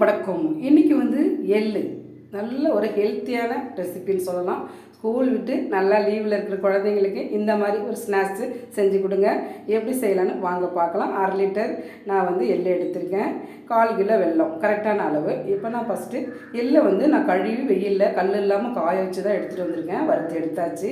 வணக்கம் இன்றைக்கி வந்து எள்ளு. நல்ல ஒரு ஹெல்த்தியான ரெசிபின்னு சொல்லலாம். ஸ்கூல் விட்டு நல்லா லீவில் இருக்கிற குழந்தைங்களுக்கு இந்த மாதிரி ஒரு ஸ்நாக்ஸு செஞ்சு கொடுங்க. எப்படி செய்யலான்னு வாங்க பார்க்கலாம். அரை லிட்டர் நான் வந்து எள்ளு எடுத்திருக்கேன். கால் கிலோ வெல்லம் கரெக்டான அளவு. இப்போ நான் ஃபஸ்ட்டு எள்ளை வந்து நான் கழுவி வெயிலில் கல் இல்லாமல் காய வச்சு தான் எடுத்துகிட்டு வந்திருக்கேன். வறுத்து எடுத்தாச்சு.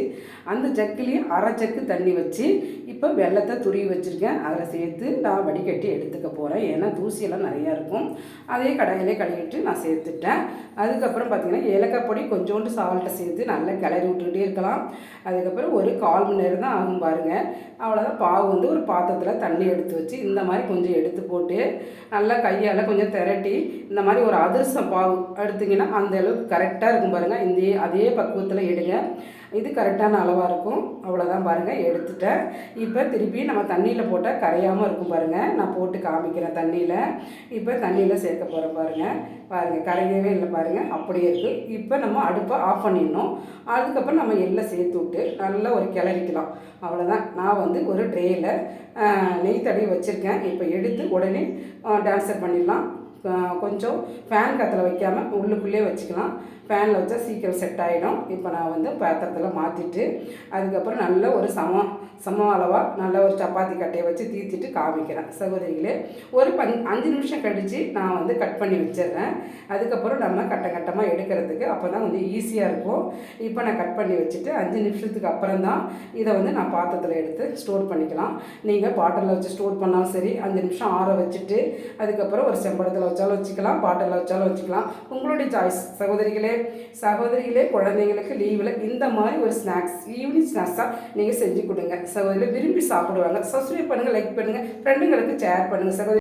அந்த ஜக்குலேயும் அரை ஜக்கு தண்ணி வச்சு இப்போ வெள்ளத்தை துருவி வச்சுருக்கேன். அதில் சேர்த்து நான் வடிகட்டி எடுத்துக்க போகிறேன் ஏன்னா தூசியெல்லாம் நிறையா இருக்கும். அதே கடையிலே கழுவிட்டு நான் சேர்த்துட்டேன். அதுக்கப்புறம் பார்த்திங்கன்னா ஏலக்காய் பொடி கொஞ்சோண்டு சால்ட்டை சேர்த்து நல்லா கிளறி விட்டுக்கிட்டே இருக்கலாம். அதுக்கப்புறம் ஒரு கால் மணி நேரம் தான் ஆகும் பாருங்கள் அவ்வளோதான் பாவு வந்து ஒரு பாத்திரத்தில் தண்ணி எடுத்து வச்சு இந்த மாதிரி கொஞ்சம் எடுத்து போட்டு நல்லா கையால் கொஞ்சம் திரட்டி இந்த மாதிரி ஒரு அதிர்சம் பாவு எடுத்திங்கன்னா அந்த அளவுக்கு கரெக்டாக இருக்கும் பாருங்கள் இந்த அதே பக்குவத்தில் எடுங்க. இது கரெக்டான அளவாக இருக்கும். அவ்வளோதான் பாருங்கள் எடுத்துட்டேன். இப்போ திருப்பி நம்ம தண்ணியில் போட்டால் கரையாமல் இருக்கும் பாருங்கள் நான் போட்டு காமிக்கிறேன் தண்ணியில். இப்போ தண்ணியில் சேர்க்க போகிறேன் பாருங்கள் பாருங்கள் கரையவே இல்லை பாருங்கள் அப்படியே இருக்குது இப்போ நம்ம அடுப்பை ஆஃப் பண்ணிடணும். அதுக்கப்புறம் நம்ம எல்லாம் சேர்த்து விட்டு நல்லா ஒரு கிளறிக்கலாம். அவ்வளோதான் நான் வந்து ஒரு ட்ரேயில் நெய் தடவி வச்சுருக்கேன். இப்போ எடுத்து உடனே டான்ஸர் பண்ணிடலாம். கொஞ்சம் ஃபேன் கத்தில் வைக்காமல் உள்ளுக்குள்ளே வச்சுக்கலாம். ஃபேனில் வச்சா சீக்கிரம் செட் ஆகிடும் இப்போ நான் வந்து பாத்திரத்தில் மாற்றிட்டு அதுக்கப்புறம் நல்ல ஒரு சம சம அளவாக நல்ல ஒரு சப்பாத்தி கட்டையை வச்சு தீர்த்திட்டு காமிக்கிறேன். சகோதரிகளே ஒரு பன் அஞ்சு நிமிஷம் கழித்து நான் வந்து கட் பண்ணி வச்சிடுறேன். அதுக்கப்புறம் நம்ம கட்ட கட்டமாக எடுக்கிறதுக்கு அப்போ தான் கொஞ்சம் ஈஸியாக இருக்கும். இப்போ நான் கட் பண்ணி வச்சுட்டு அஞ்சு நிமிஷத்துக்கு அப்புறம் தான் இதை வந்து நான் பாத்திரத்தில் எடுத்து ஸ்டோர் பண்ணிக்கலாம். நீங்கள் பாட்டிலில் வச்சு ஸ்டோர் பண்ணாலும் சரி அஞ்சு நிமிஷம் ஆற வச்சுட்டு அதுக்கப்புறம் ஒரு செம்படத்தில் வச்சாலும் வச்சுக்கலாம் பாட்டிலில் வச்சாலும் வச்சுக்கலாம். உங்களுடைய சாய்ஸ் சகோதரிகளே சகோதரிகளே குழந்தைங்களுக்கு லீவில் இந்த மாதிரி ஒரு ஸ்நாக்ஸ் ஈவினிங் ஸ்நாக்ஸாக நீங்கள் செஞ்சு கொடுங்க. சகோதரிகளை விரும்பி சாப்பிடுவாங்க. சப்ஸ்கிரைப் பண்ணுங்கள் லைக் பண்ணுங்கள் ஃப்ரெண்டுங்களுக்கு ஷேர் பண்ணுங்கள் சகோதரி